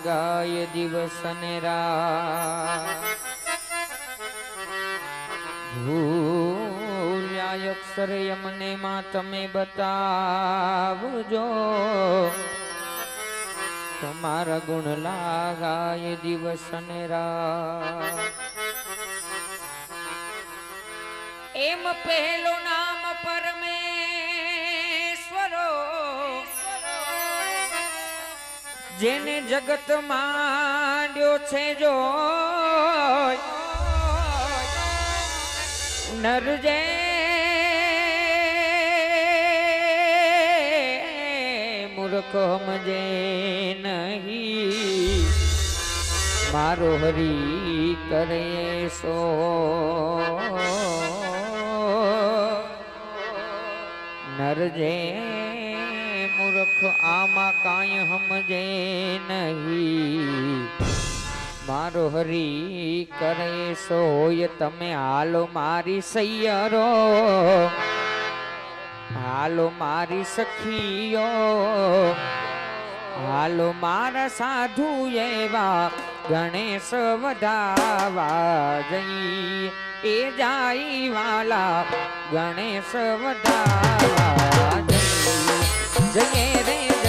લાગાય દિવસ ને ભૂલ્યા અક્ષરમાં તમે બતાવજો. તમારા ગુણ લાગાય દિવસ ને એમ પહેલું નામ પરમેશ્વરો જેને જગત માંડ્યો છે જો નરજે મૂર્ખ સમજે નહીં. મારો હરી કરે સો. નરજે મૂર્ખ આમાં કાંઈ સમજે નહીં. મારો હરી કરે સોય, તમે હાલો મારી સૈયરો. હાલો મારી સખીઓ. હાલો મારા સાધુ એવા ગણેશ વધાવા જઈ. એ જાય વાલા ગણેશ વધાવા જઈએ રે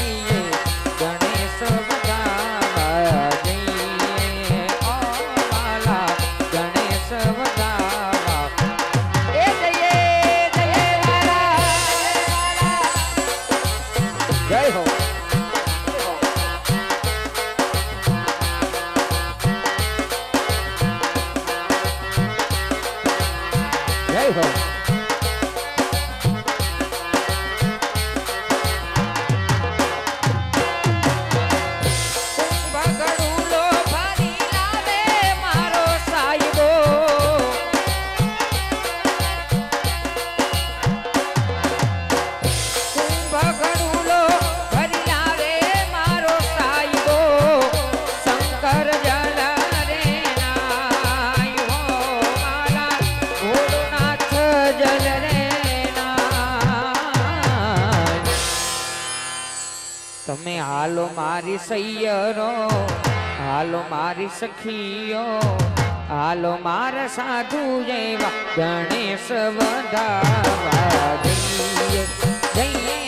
હાલો મારી સૈયરો હાલો મારી સખીઓ હાલો મારા સાધુ જેવા ગણેશ વધાવા જઈએ જઈએ.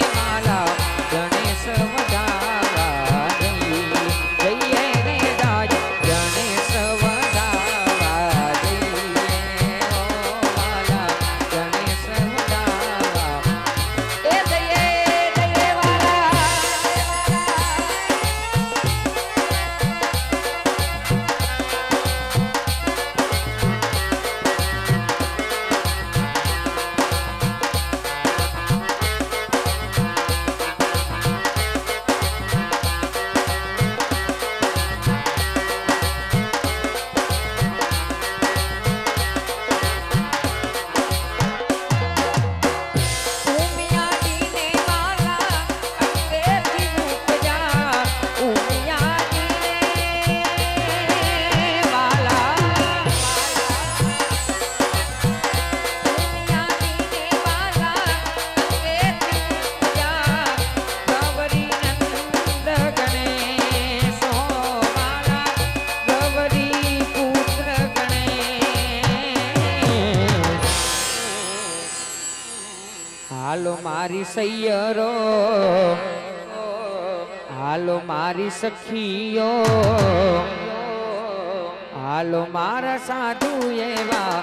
મારી સૈયરો હાલો મારી સખીઓ હાલો મારા સાધુ એવા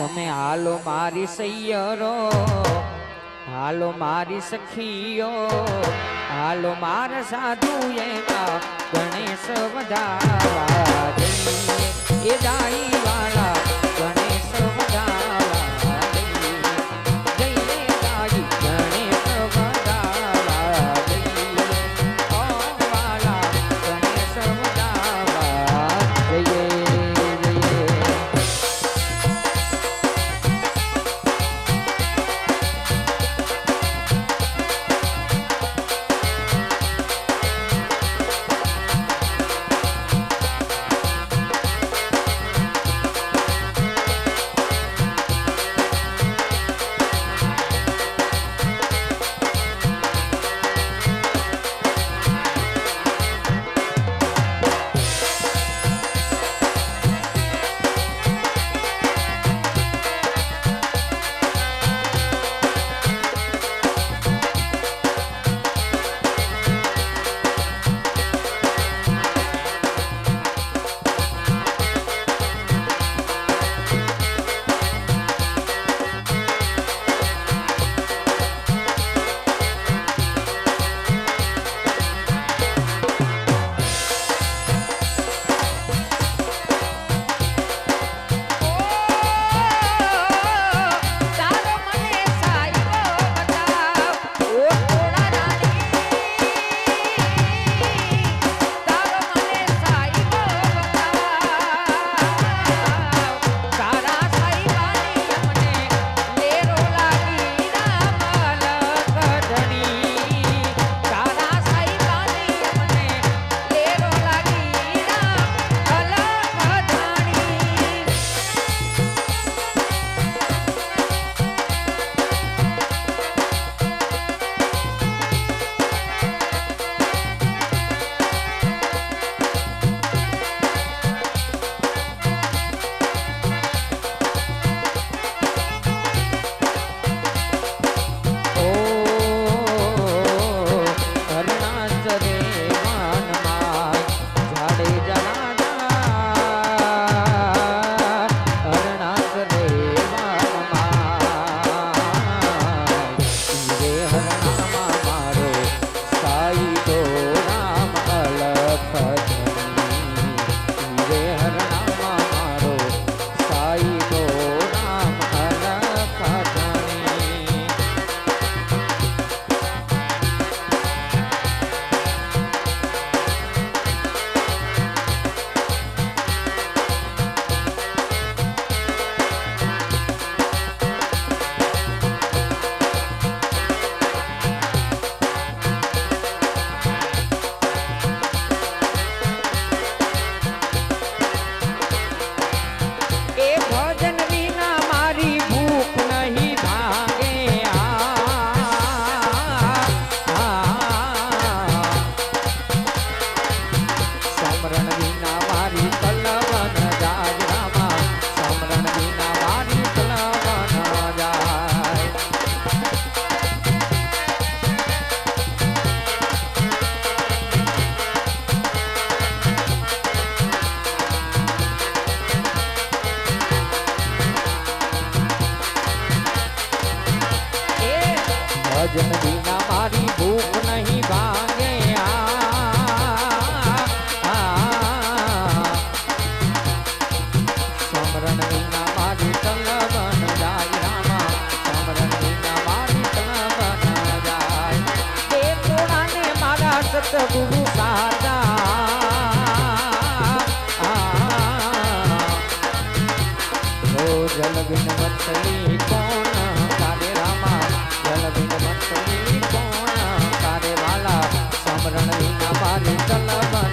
તમે હાલો મારી સૈયરો હાલો મારી સખીઓ, હાલો માર સાધુ એના ગણેશ વધાવા. એ દાઈ વાળા ગણેશ વધાવા. જમડી ના મારી ભૂખ નહીં ભાંગે. સમરણ વિના મારી તલવન જાય રામા. સમરણ વિના મારી તલવન જાય. એ પુરાને મારા સતગુરુ મારી કલા